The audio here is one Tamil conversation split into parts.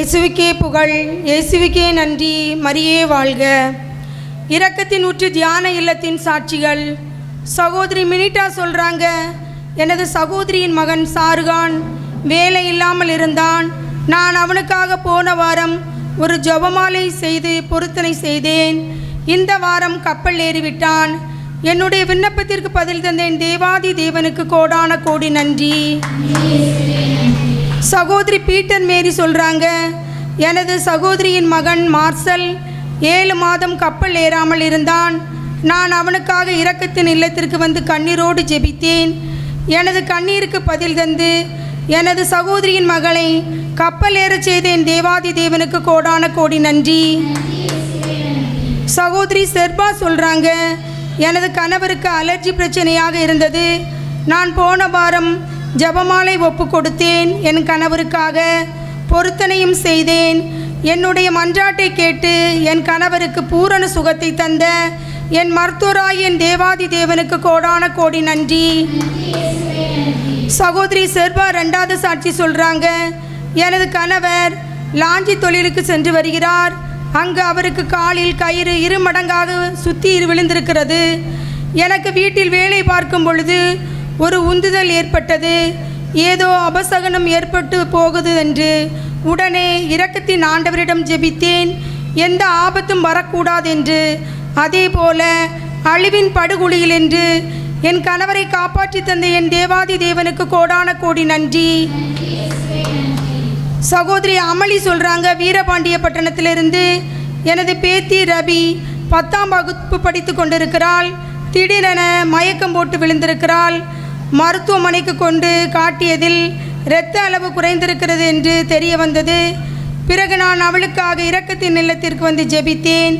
இயேசுவுக்கே புகழ் இயேசுவுக்கே நன்றி மரியே வாழ்க. இரக்கத்தின் ஊற்று தியான இல்லத்தின் சாட்சிகள். சகோதரி மினிட்டா சொல்கிறாங்க எனது சகோதரியின் மகன் சாருகான் வேலை இல்லாமல் இருந்தான். நான் அவனுக்காக போன வாரம் ஒரு ஜபமாலை செய்து பொருத்தனை செய்தேன். இந்த வாரம் கப்பல் ஏறிவிட்டான். என்னுடைய விண்ணப்பத்திற்கு பதில் தந்தேன். தேவாதி தேவனுக்கு கோடான கோடி நன்றி. சகோதரி பீட்டர் மேரி சொல்கிறாங்க எனது சகோதரியின் மகன் மார்சல் ஏழு மாதம் கப்பல் ஏறாமல் இருந்தான். நான் அவனுக்காக இரக்கத்தின் இல்லத்திற்கு வந்து கண்ணீரோடு ஜெபித்தேன். எனது கண்ணீருக்கு பதில் தந்து எனது சகோதரியின் மகளை கப்பல் ஏறச் செய்தேன் தேவாதி தேவனுக்கு கோடான கோடி நன்றி. சகோதரி செர்பா சொல்கிறாங்க எனது கணவருக்கு அலர்ஜி பிரச்சனையாக இருந்தது. நான் போன வாரம் ஜெபமாலை ஒப்பு கொடுத்தேன் என் கணவருக்காக. பொருத்தனையும் செய்தேன். என்னுடைய மன்றாட்டை கேட்டு என் கணவருக்கு பூரண சுகத்தை தந்த என் மருத்துவராய் என் தேவாதி தேவனுக்கு கோடான கோடி நன்றி. சகோதரி செர்பா ரெண்டாவது சாட்சி சொல்கிறாங்க எனது கணவர் லாஞ்சி தொழிலுக்கு சென்று வருகிறார். அங்கு அவருக்கு காலில் கயிறு இரு மடங்காக சுத்தி விழுந்திருக்கிறது. எனக்கு வீட்டில் வேலை பார்க்கும் பொழுது ஒரு உந்துதல் ஏற்பட்டது. ஏதோ அபசகனம் ஏற்பட்டு போகுது என்று உடனே இரக்கத்தின் ஆண்டவரிடம் ஜெபித்தேன். எந்த ஆபத்தும் வரக்கூடாது என்று. அதே போல அழிவின் படுகொலியில் என்று என் கணவரை காப்பாற்றி தந்த என் தேவாதி தேவனுக்கு கோடான கோடி நன்றி. சகோதரி அமளி சொல்கிறாங்க வீரபாண்டிய பட்டணத்திலிருந்து எனது பேத்தி ரவி பத்தாம் வகுப்பு படித்து கொண்டிருக்கிறாள். திடீரென மயக்கம் போட்டு விழுந்திருக்கிறாள். மருத்துவமனைக்கு கொண்டு காட்டியதில் இரத்த அளவு குறைந்திருக்கிறது என்று தெரிய வந்தது. பிறகு நான் அவளுக்காக இரக்கத்தின் இல்லத்திற்கு வந்து ஜெபித்தேன்.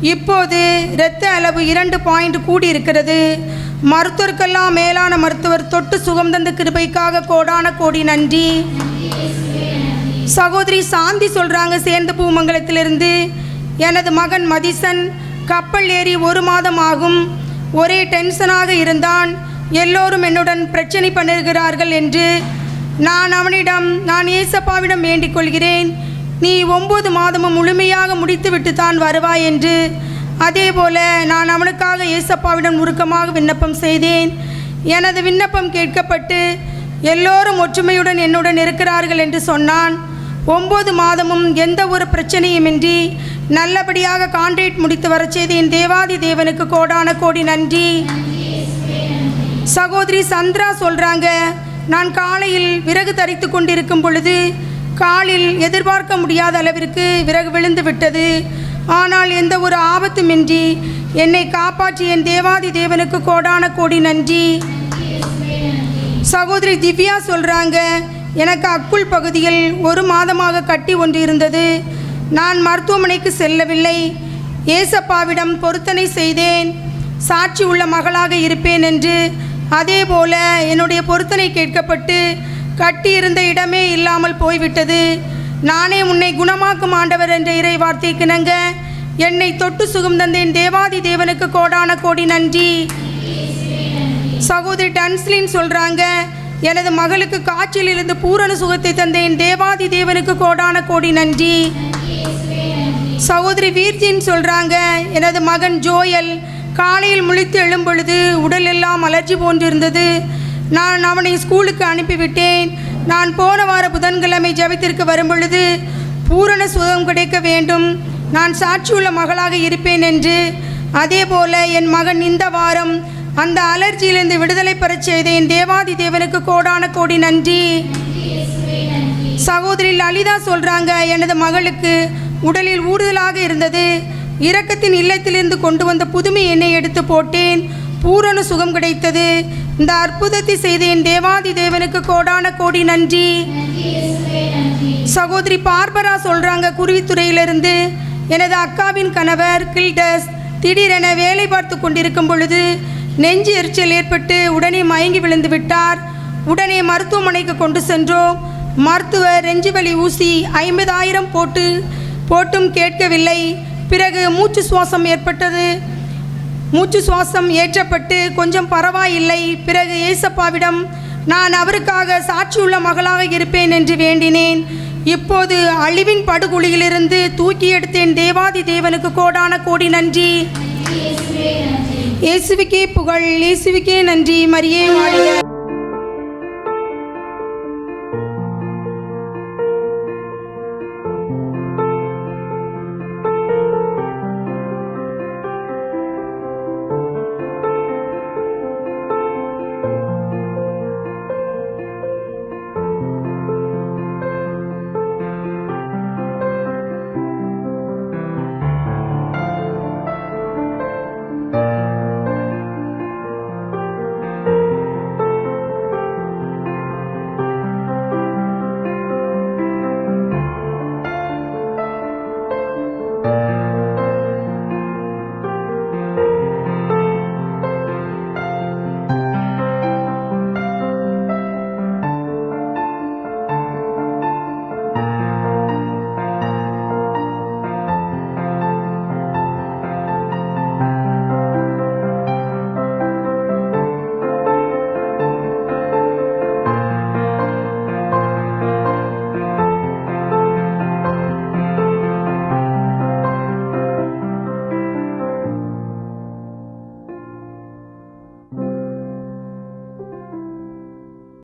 இப்போது இரத்த அளவு இரண்டு பாயிண்ட் கூடி இருக்கிறது மருத்துவருக்கெல்லாம் மேலான மருத்துவர் தொட்டு சுகம் தந்த கிருபைக்காக கோடான கோடி நன்றி. சகோதரி சாந்தி சொல்கிறாங்க சேர்ந்த பூமங்கலத்திலிருந்து. எனது மகன் மதிசன் கப்பல் ஏறி ஒரு மாதம் ஆகும். ஒரே டென்ஷனாக இருந்தான். எல்லோரும் என்னுடன் பிரச்சனை பண்ணுகிறார்கள் என்று நான் அவனிடம் நான் ஏசப்பாவிடம் வேண்டிக் கொள்கிறேன். நீ ஒன்பது மாதமும் முழுமையாக முடித்துவிட்டு தான் வருவாய் என்று. அதே போல நான் அவனுக்காக ஏசப்பாவிடம் உருக்கமாக விண்ணப்பம் செய்தேன். எனது விண்ணப்பம் கேட்கப்பட்டு எல்லோரும் ஒற்றுமையுடன் என்னுடன் இருக்கிறார்கள் என்று சொன்னான். ஒன்பது மாதமும் எந்த ஒரு பிரச்சனையுமின்றி நல்லபடியாக கான்ட்ராக்ட் முடித்து வரச் செய்து என் தேவாதி தேவனுக்கு கோடான கோடி நன்றி. சகோதரி சந்திரா சொல்கிறாங்க நான் காலையில் விறகு தரித்து கொண்டிருக்கும் பொழுது காலில் எதிர்பார்க்க முடியாத அளவிற்கு விறகு விழுந்து விட்டது. ஆனால் எந்த ஒரு ஆபத்துமின்றி என்னை காப்பாற்றி என் தேவாதி தேவனுக்கு கோடான கோடி நன்றி. சகோதரி திவ்யா சொல்கிறாங்க எனக்கு அக்குள் பகுதியில் ஒரு மாதமாக கட்டி ஒன்று இருந்தது. நான் மருத்துவமனைக்கு செல்லவில்லை. ஏசப்பாவிடம் பொருத்தனை செய்தேன். சாட்சி உள்ள மகளாக இருப்பேன் என்று அதே போல என்னுடைய பொருத்தனை கேட்கப்பட்டு கட்டியிருந்த இடமே இல்லாமல் போய்விட்டது. நானே உன்னை குணமாக்கும் ஆண்டவர் என்ற இறை வார்த்தைக்கிணங்க என்னை தொட்டு சுகம் தந்தேன். தேவாதி தேவனுக்கு கோடான கோடி நன்றி. சகோதரி டன்ஸ்லின் சொல்கிறாங்க எனது மகளுக்கு காய்ச்சலில் இருந்து பூரண சுகத்தை தந்தேன். தேவாதி தேவனுக்கு கோடான கோடி நன்றி. சகோதரி வீர்ஜின் சொல்கிறாங்க எனது மகன் ஜோயல் காலையில் முழித்து எழும்பொழுது உடலெல்லாம் உடல் எல்லாம் அலர்ஜி போன்றிருந்தது. நான் அவனை ஸ்கூலுக்கு அனுப்பிவிட்டேன். நான் போன வார புதன்கிழமை ஜபத்திற்கு வரும்பொழுது பூரண சுதம் கிடைக்க வேண்டும். நான் சாட்சியுள்ள மகளாக இருப்பேன் என்று. அதே போல என் மகன் இந்த வாரம் அந்த அலர்ஜியிலிருந்து விடுதலை பெறச் செய்த என் தேவாதி தேவனுக்கு கோடான கோடி நன்றி. சகோதரி லலிதா சொல்கிறாங்க எனது மகளுக்கு உடலில் ஊறுதலாக இருந்தது. இரக்கத்தின் இல்லத்திலிருந்து கொண்டு வந்த புதுமை எண்ணெய் எடுத்து போட்டேன். பூரண சுகம் கிடைத்தது. இந்த அற்புதத்தை செய்த என் தேவாதி தேவனுக்கு கோடான கோடி நன்றி. சகோதரி பார்பரா சொல்றாங்க குருவித்துறையிலிருந்து எனது அக்காவின் கணவர் கில்டஸ் திடீரென வேலை பார்த்து கொண்டிருக்கும் பொழுது நெஞ்சு எரிச்சல் ஏற்பட்டு உடனே மயங்கி விழுந்து விட்டார். உடனே மருத்துவமனைக்கு கொண்டு சென்றோம். மருத்துவர் நெஞ்சுவலி ஊசி ஐம்பதாயிரம் போட்டு போட்டும் கேட்கவில்லை. பிறகு மூச்சு சுவாசம் ஏற்பட்டது. மூச்சு சுவாசம் ஏற்றப்பட்டு கொஞ்சம் பரவாயில்லை. பிறகு ஏசப்பாவிடம் நான் அவருக்காக சாட்சியுள்ள மகளாக இருப்பேன் என்று வேண்டினேன். இப்போது அழிவின் படுகுழியிலிருந்து தூக்கி எடுத்தேன். தேவாதி தேவனுக்கு கோடான கோடி நன்றி. இயேசுவுக்கே புகழ் இயேசுவுக்கே நன்றி. மரியே வாழ்க